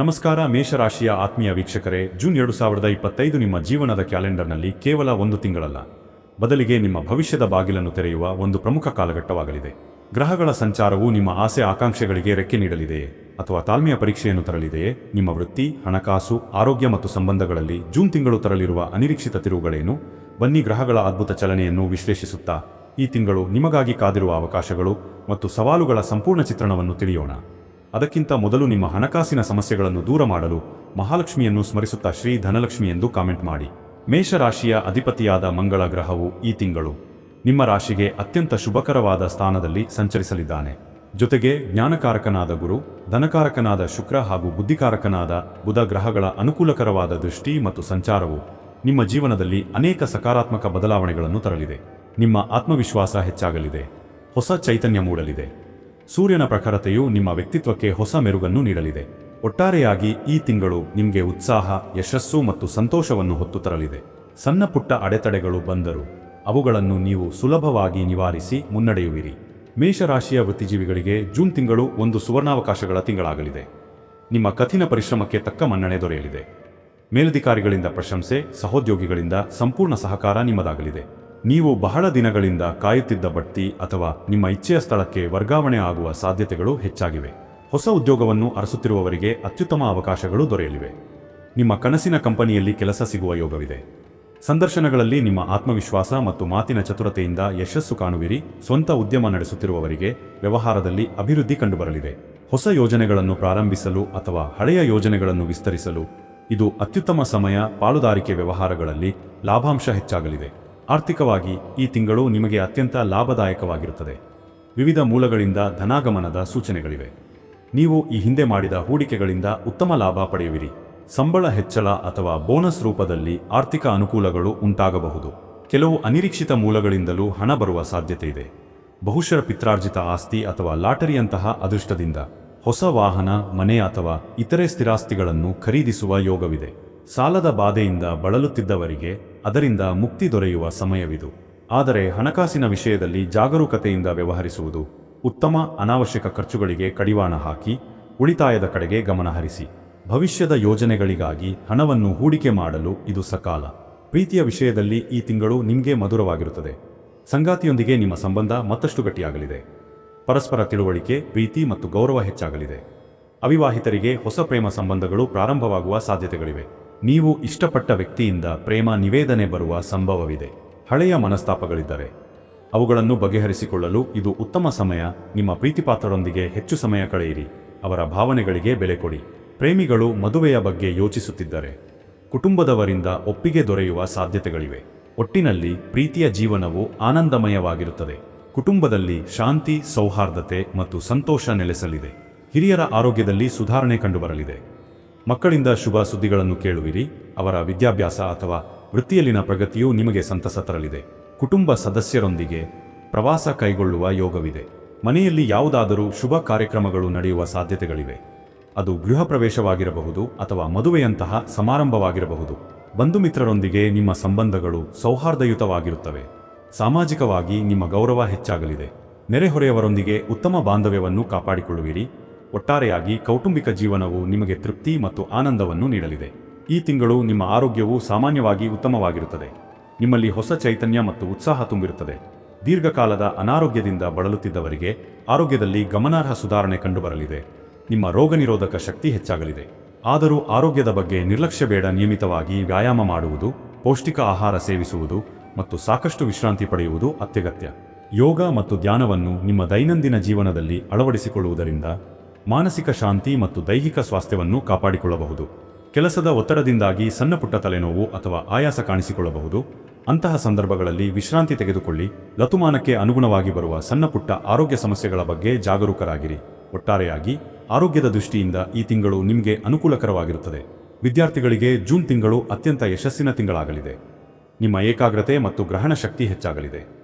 ನಮಸ್ಕಾರ, ಮೇಷರಾಶಿಯ ಆತ್ಮೀಯ ವೀಕ್ಷಕರೇ. ಜೂನ್ ಎರಡು ಸಾವಿರದ ಇಪ್ಪತ್ತೈದು ನಿಮ್ಮ ಜೀವನದ ಕ್ಯಾಲೆಂಡರ್ನಲ್ಲಿ ಕೇವಲ ಒಂದು ತಿಂಗಳಲ್ಲ. ಬದಲಿಗೆ ನಿಮ್ಮ ಭವಿಷ್ಯದ ಬಾಗಿಲನ್ನು ತೆರೆಯುವ ಒಂದು ಪ್ರಮುಖ ಕಾಲಘಟ್ಟವಾಗಲಿದೆ. ಗ್ರಹಗಳ ಸಂಚಾರವು ನಿಮ್ಮ ಆಸೆ ಆಕಾಂಕ್ಷೆಗಳಿಗೆ ರೆಕ್ಕೆ ನೀಡಲಿದೆಯೇ? ಅಥವಾ ತಾಳ್ಮೆಯ ಪರೀಕ್ಷೆಯನ್ನು ತರಲಿದೆಯೇ? ನಿಮ್ಮ ವೃತ್ತಿ, ಹಣಕಾಸು, ಆರೋಗ್ಯ ಮತ್ತು ಸಂಬಂಧಗಳಲ್ಲಿ ಜೂನ್ ತಿಂಗಳು ತರಲಿರುವ ಅನಿರೀಕ್ಷಿತ ತಿರುವುಗಳೇನು? ಬನ್ನಿ ಗ್ರಹಗಳ ಅದ್ಭುತ ಚಲನೆಯನ್ನು ವಿಶ್ಲೇಷಿಸುತ್ತಾ. ಈ ತಿಂಗಳು ನಿಮಗಾಗಿ ಕಾದಿರುವ ಅವಕಾಶಗಳು ಮತ್ತು ಸವಾಲುಗಳ ಸಂಪೂರ್ಣ ಚಿತ್ರಣವನ್ನು ತಿಳಿಯೋಣ. ಅದಕ್ಕಿಂತ ಮೊದಲು ನಿಮ್ಮ ಹಣಕಾಸಿನ ಸಮಸ್ಯೆಗಳನ್ನು ದೂರ ಮಾಡಲು ಮಹಾಲಕ್ಷ್ಮಿಯನ್ನು ಸ್ಮರಿಸುತ್ತಾ ಶ್ರೀ ಧನಲಕ್ಷ್ಮಿ ಎಂದು ಕಾಮೆಂಟ್ ಮಾಡಿ. ಮೇಷರಾಶಿಯ ಅಧಿಪತಿಯಾದ ಮಂಗಳ ಗ್ರಹವು ಈ ತಿಂಗಳು ನಿಮ್ಮ ರಾಶಿಗೆ ಅತ್ಯಂತ ಶುಭಕರವಾದ ಸ್ಥಾನದಲ್ಲಿ ಸಂಚರಿಸಲಿದ್ದಾನೆ. ಜೊತೆಗೆ ಜ್ಞಾನಕಾರಕನಾದ ಗುರು, ಧನಕಾರಕನಾದ ಶುಕ್ರ ಹಾಗೂ ಬುದ್ಧಿಕಾರಕನಾದ ಬುಧ ಗ್ರಹಗಳ ಅನುಕೂಲಕರವಾದ ದೃಷ್ಟಿ ಮತ್ತು ಸಂಚಾರವು ನಿಮ್ಮ ಜೀವನದಲ್ಲಿ ಅನೇಕ ಸಕಾರಾತ್ಮಕ ಬದಲಾವಣೆಗಳನ್ನು ತರಲಿದೆ. ನಿಮ್ಮ ಆತ್ಮವಿಶ್ವಾಸ ಹೆಚ್ಚಾಗಲಿದೆ. ಹೊಸ ಚೈತನ್ಯ ಮೂಡಲಿದೆ. ಸೂರ್ಯನ ಪ್ರಖರತೆಯು ನಿಮ್ಮ ವ್ಯಕ್ತಿತ್ವಕ್ಕೆ ಹೊಸ ಮೆರುಗನ್ನು ನೀಡಲಿದೆ. ಒಟ್ಟಾರೆಯಾಗಿ ಈ ತಿಂಗಳು ನಿಮಗೆ ಉತ್ಸಾಹ, ಯಶಸ್ಸು ಮತ್ತು ಸಂತೋಷವನ್ನು ಹೊತ್ತು ತರಲಿದೆ. ಸಣ್ಣ ಪುಟ್ಟ ಅಡೆತಡೆಗಳು ಬಂದರೂ ಅವುಗಳನ್ನು ನೀವು ಸುಲಭವಾಗಿ ನಿವಾರಿಸಿ ಮುನ್ನಡೆಯುವಿರಿ. ಮೇಷರಾಶಿಯ ವೃತ್ತಿಜೀವಿಗಳಿಗೆ ಜೂನ್ ತಿಂಗಳು ಒಂದು ಸುವರ್ಣಾವಕಾಶಗಳ ತಿಂಗಳಾಗಲಿದೆ. ನಿಮ್ಮ ಕಠಿಣ ಪರಿಶ್ರಮಕ್ಕೆ ತಕ್ಕ ಮನ್ನಣೆ ದೊರೆಯಲಿದೆ. ಮೇಲಧಿಕಾರಿಗಳಿಂದ ಪ್ರಶಂಸೆ, ಸಹೋದ್ಯೋಗಿಗಳಿಂದ ಸಂಪೂರ್ಣ ಸಹಕಾರ ನಿಮ್ಮದಾಗಲಿದೆ. ನೀವು ಬಹಳ ದಿನಗಳಿಂದ ಕಾಯುತ್ತಿದ್ದ ಬಡ್ತಿ ಅಥವಾ ನಿಮ್ಮ ಇಚ್ಛೆಯ ಸ್ಥಳಕ್ಕೆ ವರ್ಗಾವಣೆ ಆಗುವ ಸಾಧ್ಯತೆಗಳು ಹೆಚ್ಚಾಗಿವೆ. ಹೊಸ ಉದ್ಯೋಗವನ್ನು ಅರಸುತ್ತಿರುವವರಿಗೆ ಅತ್ಯುತ್ತಮ ಅವಕಾಶಗಳು ದೊರೆಯಲಿವೆ. ನಿಮ್ಮ ಕನಸಿನ ಕಂಪನಿಯಲ್ಲಿ ಕೆಲಸ ಸಿಗುವ ಯೋಗವಿದೆ. ಸಂದರ್ಶನಗಳಲ್ಲಿ ನಿಮ್ಮ ಆತ್ಮವಿಶ್ವಾಸ ಮತ್ತು ಮಾತಿನ ಚತುರತೆಯಿಂದ ಯಶಸ್ಸು ಕಾಣುವಿರಿ. ಸ್ವಂತ ಉದ್ಯಮ ನಡೆಸುತ್ತಿರುವವರಿಗೆ ವ್ಯವಹಾರದಲ್ಲಿ ಅಭಿವೃದ್ಧಿ ಕಂಡುಬರಲಿದೆ. ಹೊಸ ಯೋಜನೆಗಳನ್ನು ಪ್ರಾರಂಭಿಸಲು ಅಥವಾ ಹಳೆಯ ಯೋಜನೆಗಳನ್ನು ವಿಸ್ತರಿಸಲು ಇದು ಅತ್ಯುತ್ತಮ ಸಮಯ ಪಾಲುದಾರಿಕೆ ವ್ಯವಹಾರಗಳಲ್ಲಿ ಲಾಭಾಂಶ ಹೆಚ್ಚಾಗಲಿದೆ. ಆರ್ಥಿಕವಾಗಿ ಈ ತಿಂಗಳು ನಿಮಗೆ ಅತ್ಯಂತ ಲಾಭದಾಯಕವಾಗಿರುತ್ತದೆ. ವಿವಿಧ ಮೂಲಗಳಿಂದ ಧನಾಗಮನದ ಸೂಚನೆಗಳಿವೆ. ನೀವು ಈ ಹಿಂದೆ ಮಾಡಿದ ಹೂಡಿಕೆಗಳಿಂದ ಉತ್ತಮ ಲಾಭ ಪಡೆಯುವಿರಿ. ಸಂಬಳ ಹೆಚ್ಚಳ ಅಥವಾ ಬೋನಸ್ ರೂಪದಲ್ಲಿ ಆರ್ಥಿಕ ಅನುಕೂಲಗಳು ಉಂಟಾಗಬಹುದು. ಕೆಲವು ಅನಿರೀಕ್ಷಿತ ಮೂಲಗಳಿಂದಲೂ ಹಣ ಬರುವ ಸಾಧ್ಯತೆ ಇದೆ ಬಹುಶಃ ಪಿತ್ರಾರ್ಜಿತ ಆಸ್ತಿ ಅಥವಾ ಲಾಟರಿಯಂತಹ ಅದೃಷ್ಟದಿಂದ ಹೊಸ ವಾಹನ, ಮನೆ ಅಥವಾ ಇತರೆ ಸ್ಥಿರಾಸ್ತಿಗಳನ್ನು ಖರೀದಿಸುವ ಯೋಗವಿದೆ. ಸಾಲದ ಬಾಧೆಯಿಂದ ಬಳಲುತ್ತಿದ್ದವರಿಗೆ ಅದರಿಂದ ಮುಕ್ತಿ ದೊರೆಯುವ ಸಮಯವಿದು. ಆದರೆ ಹಣಕಾಸಿನ ವಿಷಯದಲ್ಲಿ ಜಾಗರೂಕತೆಯಿಂದ ವ್ಯವಹರಿಸುವುದು ಉತ್ತಮ, ಅನಾವಶ್ಯಕ ಖರ್ಚುಗಳಿಗೆ ಕಡಿವಾಣ ಹಾಕಿ ಉಳಿತಾಯದ ಕಡೆಗೆ ಗಮನಹರಿಸಿ ಭವಿಷ್ಯದ ಯೋಜನೆಗಳಿಗಾಗಿ ಹಣವನ್ನು ಹೂಡಿಕೆ ಮಾಡಲು ಇದು ಸಕಾಲ. ಪ್ರೀತಿಯ ವಿಷಯದಲ್ಲಿ ಈ ತಿಂಗಳು ನಿಮಗೆ ಮಧುರವಾಗಿರುತ್ತದೆ. ಸಂಗಾತಿಯೊಂದಿಗೆ ನಿಮ್ಮ ಸಂಬಂಧ ಮತ್ತಷ್ಟು ಗಟ್ಟಿಯಾಗಲಿದೆ. ಪರಸ್ಪರ ತಿಳುವಳಿಕೆ, ಪ್ರೀತಿ ಮತ್ತು ಗೌರವ ಹೆಚ್ಚಾಗಲಿದೆ. ಅವಿವಾಹಿತರಿಗೆ ಹೊಸ ಪ್ರೇಮ ಸಂಬಂಧಗಳು ಪ್ರಾರಂಭವಾಗುವ ಸಾಧ್ಯತೆಗಳಿವೆ. ನೀವು ಇಷ್ಟಪಟ್ಟ ವ್ಯಕ್ತಿಯಿಂದ ಪ್ರೇಮ ನಿವೇದನೆ ಬರುವ ಸಂಭವವಿದೆ. ಹಳೆಯ ಮನಸ್ತಾಪಗಳಿದ್ದರೆ ಅವುಗಳನ್ನು ಬಗೆಹರಿಸಿಕೊಳ್ಳಲು ಇದು ಉತ್ತಮ ಸಮಯ. ನಿಮ್ಮ ಪ್ರೀತಿಪಾತ್ರರೊಂದಿಗೆ ಹೆಚ್ಚು ಸಮಯ ಕಳೆಯಿರಿ. ಅವರ ಭಾವನೆಗಳಿಗೆ ಬೆಲೆ ಕೊಡಿ. ಪ್ರೇಮಿಗಳು ಮದುವೆಯ ಬಗ್ಗೆ ಯೋಚಿಸುತ್ತಿದ್ದರೆ ಕುಟುಂಬದವರಿಂದ ಒಪ್ಪಿಗೆ ದೊರೆಯುವ ಸಾಧ್ಯತೆಗಳಿವೆ. ಒಟ್ಟಿನಲ್ಲಿ ಪ್ರೀತಿಯ ಜೀವನವು ಆನಂದಮಯವಾಗಿರುತ್ತದೆ. ಕುಟುಂಬದಲ್ಲಿ ಶಾಂತಿ, ಸೌಹಾರ್ದತೆ ಮತ್ತು ಸಂತೋಷ ನೆಲೆಸಲಿದೆ. ಹಿರಿಯರ ಆರೋಗ್ಯದಲ್ಲಿ ಸುಧಾರಣೆ ಕಂಡುಬರಲಿದೆ. ಮಕ್ಕಳಿಂದ ಶುಭ ಸುದ್ದಿಗಳನ್ನು ಕೇಳುವಿರಿ. ಅವರ ವಿದ್ಯಾಭ್ಯಾಸ ಅಥವಾ ವೃತ್ತಿಯಲ್ಲಿನ ಪ್ರಗತಿಯು ನಿಮಗೆ ಸಂತಸ ತರಲಿದೆ. ಕುಟುಂಬ ಸದಸ್ಯರೊಂದಿಗೆ ಪ್ರವಾಸ ಕೈಗೊಳ್ಳುವ ಯೋಗವಿದೆ. ಮನೆಯಲ್ಲಿ ಯಾವುದಾದರೂ ಶುಭ ಕಾರ್ಯಕ್ರಮಗಳು ನಡೆಯುವ ಸಾಧ್ಯತೆಗಳಿವೆ. ಅದು ಗೃಹ ಪ್ರವೇಶವಾಗಿರಬಹುದು ಅಥವಾ ಮದುವೆಯಂತಹ ಸಮಾರಂಭವಾಗಿರಬಹುದು. ಬಂಧು ಮಿತ್ರರೊಂದಿಗೆ ನಿಮ್ಮ ಸಂಬಂಧಗಳು ಸೌಹಾರ್ದಯುತವಾಗಿರುತ್ತವೆ. ಸಾಮಾಜಿಕವಾಗಿ ನಿಮ್ಮ ಗೌರವ ಹೆಚ್ಚಾಗಲಿದೆ. ನೆರೆಹೊರೆಯವರೊಂದಿಗೆ ಉತ್ತಮ ಬಾಂಧವ್ಯವನ್ನು ಕಾಪಾಡಿಕೊಳ್ಳುವಿರಿ. ಒಟ್ಟಾರೆಯಾಗಿ ಕೌಟುಂಬಿಕ ಜೀವನವು ನಿಮಗೆ ತೃಪ್ತಿ ಮತ್ತು ಆನಂದವನ್ನು ನೀಡಲಿದೆ. ಈ ತಿಂಗಳು ನಿಮ್ಮ ಆರೋಗ್ಯವು ಸಾಮಾನ್ಯವಾಗಿ ಉತ್ತಮವಾಗಿರುತ್ತದೆ. ನಿಮ್ಮಲ್ಲಿ ಹೊಸ ಚೈತನ್ಯ ಮತ್ತು ಉತ್ಸಾಹ ತುಂಬಿರುತ್ತದೆ. ದೀರ್ಘಕಾಲದ ಅನಾರೋಗ್ಯದಿಂದ ಬಳಲುತ್ತಿದ್ದವರಿಗೆ ಆರೋಗ್ಯದಲ್ಲಿ ಗಮನಾರ್ಹ ಸುಧಾರಣೆ ಕಂಡುಬರಲಿದೆ. ನಿಮ್ಮ ರೋಗನಿರೋಧಕ ಶಕ್ತಿ ಹೆಚ್ಚಾಗಲಿದೆ. ಆದರೂ ಆರೋಗ್ಯದ ಬಗ್ಗೆ ನಿರ್ಲಕ್ಷ್ಯ ಬೇಡ ನಿಯಮಿತವಾಗಿ ವ್ಯಾಯಾಮ ಮಾಡುವುದು, ಪೌಷ್ಟಿಕ ಆಹಾರ ಸೇವಿಸುವುದು ಮತ್ತು ಸಾಕಷ್ಟು ವಿಶ್ರಾಂತಿ ಪಡೆಯುವುದು ಅತ್ಯಗತ್ಯ. ಯೋಗ ಮತ್ತು ಧ್ಯಾನವನ್ನು ನಿಮ್ಮ ದೈನಂದಿನ ಜೀವನದಲ್ಲಿ ಅಳವಡಿಸಿಕೊಳ್ಳುವುದರಿಂದ ಮಾನಸಿಕ ಶಾಂತಿ ಮತ್ತು ದೈಹಿಕ ಸ್ವಾಸ್ಥ್ಯವನ್ನು ಕಾಪಾಡಿಕೊಳ್ಳಬಹುದು. ಕೆಲಸದ ಒತ್ತಡದಿಂದಾಗಿ ಸಣ್ಣಪುಟ್ಟ ತಲೆನೋವು ಅಥವಾ ಆಯಾಸ ಕಾಣಿಸಿಕೊಳ್ಳಬಹುದು. ಅಂತಹ ಸಂದರ್ಭಗಳಲ್ಲಿ ವಿಶ್ರಾಂತಿ ತೆಗೆದುಕೊಳ್ಳಿ. ಲತುಮಾನಕ್ಕೆ ಅನುಗುಣವಾಗಿ ಬರುವ ಸಣ್ಣಪುಟ್ಟ ಆರೋಗ್ಯ ಸಮಸ್ಯೆಗಳ ಬಗ್ಗೆ ಜಾಗರೂಕರಾಗಿರಿ. ಒಟ್ಟಾರೆಯಾಗಿ, ಆರೋಗ್ಯದ ದೃಷ್ಟಿಯಿಂದ ಈ ತಿಂಗಳು ನಿಮಗೆ ಅನುಕೂಲಕರವಾಗಿರುತ್ತದೆ. ವಿದ್ಯಾರ್ಥಿಗಳಿಗೆ ಜೂನ್ ತಿಂಗಳು ಅತ್ಯಂತ ಯಶಸ್ಸಿನ ತಿಂಗಳಾಗಲಿದೆ. ನಿಮ್ಮ ಏಕಾಗ್ರತೆ ಮತ್ತು ಗ್ರಹಣ ಶಕ್ತಿ ಹೆಚ್ಚಾಗಲಿದೆ.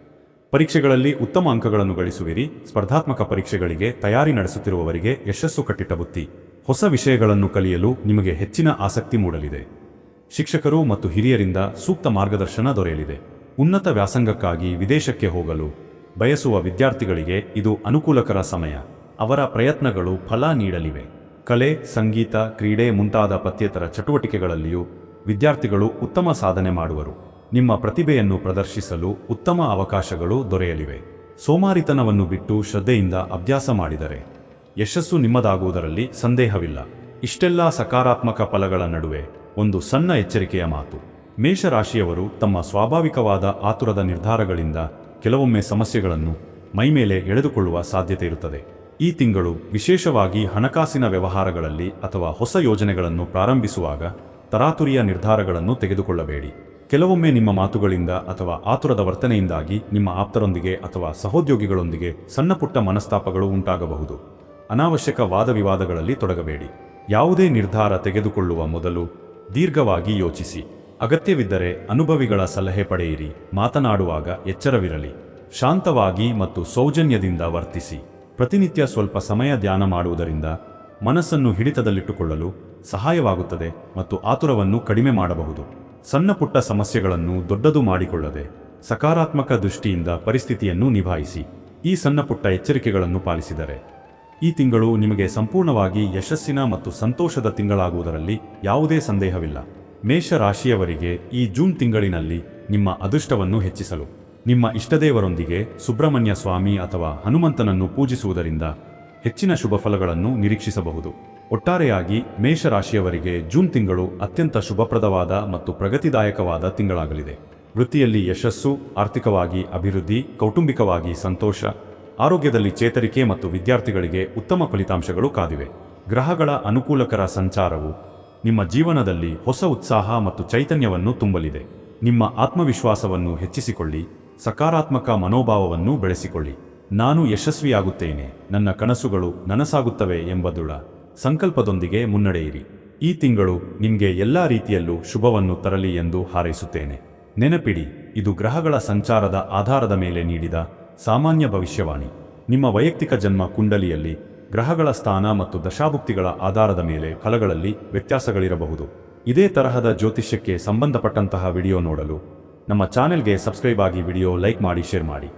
ಪರೀಕ್ಷೆಗಳಲ್ಲಿ ಉತ್ತಮ ಅಂಕಗಳನ್ನು ಗಳಿಸುವಿರಿ. ಸ್ಪರ್ಧಾತ್ಮಕ ಪರೀಕ್ಷೆಗಳಿಗೆ ತಯಾರಿ ನಡೆಸುತ್ತಿರುವವರಿಗೆ ಯಶಸ್ಸು ಕಟ್ಟಿಟ್ಟ ಬುತ್ತಿ. ಹೊಸ ವಿಷಯಗಳನ್ನು ಕಲಿಯಲು ನಿಮಗೆ ಹೆಚ್ಚಿನ ಆಸಕ್ತಿ ಮೂಡಲಿದೆ. ಶಿಕ್ಷಕರು ಮತ್ತು ಹಿರಿಯರಿಂದ ಸೂಕ್ತ ಮಾರ್ಗದರ್ಶನ ದೊರೆಯಲಿದೆ. ಉನ್ನತ ವ್ಯಾಸಂಗಕ್ಕಾಗಿ ವಿದೇಶಕ್ಕೆ ಹೋಗಲು ಬಯಸುವ ವಿದ್ಯಾರ್ಥಿಗಳಿಗೆ ಇದು ಅನುಕೂಲಕರ ಸಮಯ. ಅವರ ಪ್ರಯತ್ನಗಳು ಫಲ ನೀಡಲಿವೆ. ಕಲೆ, ಸಂಗೀತ, ಕ್ರೀಡೆ ಮುಂತಾದ ಪಠ್ಯೇತರ ಚಟುವಟಿಕೆಗಳಲ್ಲಿಯೂ ವಿದ್ಯಾರ್ಥಿಗಳು ಉತ್ತಮ ಸಾಧನೆ ಮಾಡುವರು. ನಿಮ್ಮ ಪ್ರತಿಭೆಯನ್ನು ಪ್ರದರ್ಶಿಸಲು ಉತ್ತಮ ಅವಕಾಶಗಳು ದೊರೆಯಲಿವೆ. ಸೋಮಾರಿತನವನ್ನು ಬಿಟ್ಟು ಶ್ರದ್ಧೆಯಿಂದ ಅಭ್ಯಾಸ ಮಾಡಿದರೆ ಯಶಸ್ಸು ನಿಮ್ಮದಾಗುವುದರಲ್ಲಿ ಸಂದೇಹವಿಲ್ಲ. ಇಷ್ಟೆಲ್ಲ ಸಕಾರಾತ್ಮಕ ಫಲಗಳ ನಡುವೆ ಒಂದು ಸಣ್ಣ ಎಚ್ಚರಿಕೆಯ ಮಾತು. ಮೇಷರಾಶಿಯವರು ತಮ್ಮ ಸ್ವಾಭಾವಿಕವಾದ ಆತುರದ ನಿರ್ಧಾರಗಳಿಂದ ಕೆಲವೊಮ್ಮೆ ಸಮಸ್ಯೆಗಳನ್ನು ಮೈಮೇಲೆ ಎಳೆದುಕೊಳ್ಳುವ ಸಾಧ್ಯತೆ ಇರುತ್ತದೆ. ಈ ತಿಂಗಳು ವಿಶೇಷವಾಗಿ ಹಣಕಾಸಿನ ವ್ಯವಹಾರಗಳಲ್ಲಿ ಅಥವಾ ಹೊಸ ಯೋಜನೆಗಳನ್ನು ಪ್ರಾರಂಭಿಸುವಾಗ ತರಾತುರಿಯ ನಿರ್ಧಾರಗಳನ್ನು ತೆಗೆದುಕೊಳ್ಳಬೇಡಿ. ಕೆಲವೊಮ್ಮೆ ನಿಮ್ಮ ಮಾತುಗಳಿಂದ ಅಥವಾ ಆತುರದ ವರ್ತನೆಯಿಂದಾಗಿ ನಿಮ್ಮ ಆಪ್ತರೊಂದಿಗೆ ಅಥವಾ ಸಹೋದ್ಯೋಗಿಗಳೊಂದಿಗೆ ಸಣ್ಣಪುಟ್ಟ ಮನಸ್ತಾಪಗಳು ಉಂಟಾಗಬಹುದು. ಅನಾವಶ್ಯಕ ವಾದವಿವಾದಗಳಲ್ಲಿ ತೊಡಗಬೇಡಿ. ಯಾವುದೇ ನಿರ್ಧಾರ ತೆಗೆದುಕೊಳ್ಳುವ ಮೊದಲು ದೀರ್ಘವಾಗಿ ಯೋಚಿಸಿ. ಅಗತ್ಯವಿದ್ದರೆ ಅನುಭವಿಗಳ ಸಲಹೆ ಪಡೆಯಿರಿ. ಮಾತನಾಡುವಾಗ ಎಚ್ಚರವಿರಲಿ. ಶಾಂತವಾಗಿ ಮತ್ತು ಸೌಜನ್ಯದಿಂದ ವರ್ತಿಸಿ. ಪ್ರತಿನಿತ್ಯ ಸ್ವಲ್ಪ ಸಮಯ ಧ್ಯಾನ ಮಾಡುವುದರಿಂದ ಮನಸ್ಸನ್ನು ಹಿಡಿತದಲ್ಲಿಟ್ಟುಕೊಳ್ಳಲು ಸಹಾಯವಾಗುತ್ತದೆ ಮತ್ತು ಆತುರವನ್ನು ಕಡಿಮೆ ಮಾಡಬಹುದು. ಸಣ್ಣ ಪುಟ್ಟ ಸಮಸ್ಯೆಗಳನ್ನು ದೊಡ್ಡದು ಮಾಡಿಕೊಳ್ಳದೆ ಸಕಾರಾತ್ಮಕ ದೃಷ್ಟಿಯಿಂದ ಪರಿಸ್ಥಿತಿಯನ್ನು ನಿಭಾಯಿಸಿ ಈ ಸಣ್ಣ ಪುಟ್ಟ ಎಚ್ಚರಿಕೆಗಳನ್ನು ಪಾಲಿಸಿದರೆ ಈ ತಿಂಗಳು ನಿಮಗೆ ಸಂಪೂರ್ಣವಾಗಿ ಯಶಸ್ಸಿನ ಮತ್ತು ಸಂತೋಷದ ತಿಂಗಳಾಗುವುದರಲ್ಲಿ ಯಾವುದೇ ಸಂದೇಹವಿಲ್ಲ. ಮೇಷ ರಾಶಿಯವರಿಗೆ ಈ ಜೂನ್ ತಿಂಗಳಿನಲ್ಲಿ ನಿಮ್ಮ ಅದೃಷ್ಟವನ್ನು ಹೆಚ್ಚಿಸಲು, ನಿಮ್ಮ ಇಷ್ಟದೇವರೊಂದಿಗೆ ಸುಬ್ರಹ್ಮಣ್ಯ ಸ್ವಾಮಿ ಅಥವಾ ಹನುಮಂತನನ್ನು ಪೂಜಿಸುವುದರಿಂದ ಹೆಚ್ಚಿನ ಶುಭ ಫಲಗಳನ್ನು ನಿರೀಕ್ಷಿಸಬಹುದು. ಒಟ್ಟಾರೆಯಾಗಿ ಮೇಷರಾಶಿಯವರಿಗೆ ಜೂನ್ ತಿಂಗಳು ಅತ್ಯಂತ ಶುಭಪ್ರದವಾದ ಮತ್ತು ಪ್ರಗತಿದಾಯಕವಾದ ತಿಂಗಳಾಗಲಿದೆ. ವೃತ್ತಿಯಲ್ಲಿ ಯಶಸ್ಸು, ಆರ್ಥಿಕವಾಗಿ ಅಭಿವೃದ್ಧಿ, ಕೌಟುಂಬಿಕವಾಗಿ ಸಂತೋಷ, ಆರೋಗ್ಯದಲ್ಲಿ ಚೇತರಿಕೆ ಮತ್ತು ವಿದ್ಯಾರ್ಥಿಗಳಿಗೆ ಉತ್ತಮ ಫಲಿತಾಂಶಗಳು ಕಾದಿವೆ. ಗ್ರಹಗಳ ಅನುಕೂಲಕರ ಸಂಚಾರವು ನಿಮ್ಮ ಜೀವನದಲ್ಲಿ ಹೊಸ ಉತ್ಸಾಹ ಮತ್ತು ಚೈತನ್ಯವನ್ನು ತುಂಬಲಿದೆ. ನಿಮ್ಮ ಆತ್ಮವಿಶ್ವಾಸವನ್ನು ಹೆಚ್ಚಿಸಿಕೊಳ್ಳಿ, ಸಕಾರಾತ್ಮಕ ಮನೋಭಾವವನ್ನು ಬೆಳೆಸಿಕೊಳ್ಳಿ. ನಾನು ಯಶಸ್ವಿಯಾಗುತ್ತೇನೆ, ನನ್ನ ಕನಸುಗಳು ನನಸಾಗುತ್ತವೆ ಎಂಬ ದೃಢ ಸಂಕಲ್ಪದೊಂದಿಗೆ ಮುನ್ನಡೆಯಿರಿ. ಈ ತಿಂಗಳು ನಿಮಗೆ ಎಲ್ಲ ರೀತಿಯಲ್ಲೂ ಶುಭವನ್ನು ತರಲಿ ಎಂದು ಹಾರೈಸುತ್ತೇನೆ. ನೆನಪಿಡಿ, ಇದು ಗ್ರಹಗಳ ಸಂಚಾರದ ಆಧಾರದ ಮೇಲೆ ನೀಡಿದ ಸಾಮಾನ್ಯ ಭವಿಷ್ಯವಾಣಿ. ನಿಮ್ಮ ವೈಯಕ್ತಿಕ ಜನ್ಮ ಕುಂಡಲಿಯಲ್ಲಿ ಗ್ರಹಗಳ ಸ್ಥಾನ ಮತ್ತು ದಶಾಭುಕ್ತಿಗಳ ಆಧಾರದ ಮೇಲೆ ಫಲಗಳಲ್ಲಿ ವ್ಯತ್ಯಾಸಗಳಿರಬಹುದು. ಇದೇ ತರಹದ ಜ್ಯೋತಿಷ್ಯಕ್ಕೆ ಸಂಬಂಧಪಟ್ಟಂತಹ ವಿಡಿಯೋ ನೋಡಲು ನಮ್ಮ ಚಾನೆಲ್ಗೆ ಸಬ್ಸ್ಕ್ರೈಬ್ ಆಗಿ ವಿಡಿಯೋ ಲೈಕ್ ಮಾಡಿ, ಶೇರ್ ಮಾಡಿ.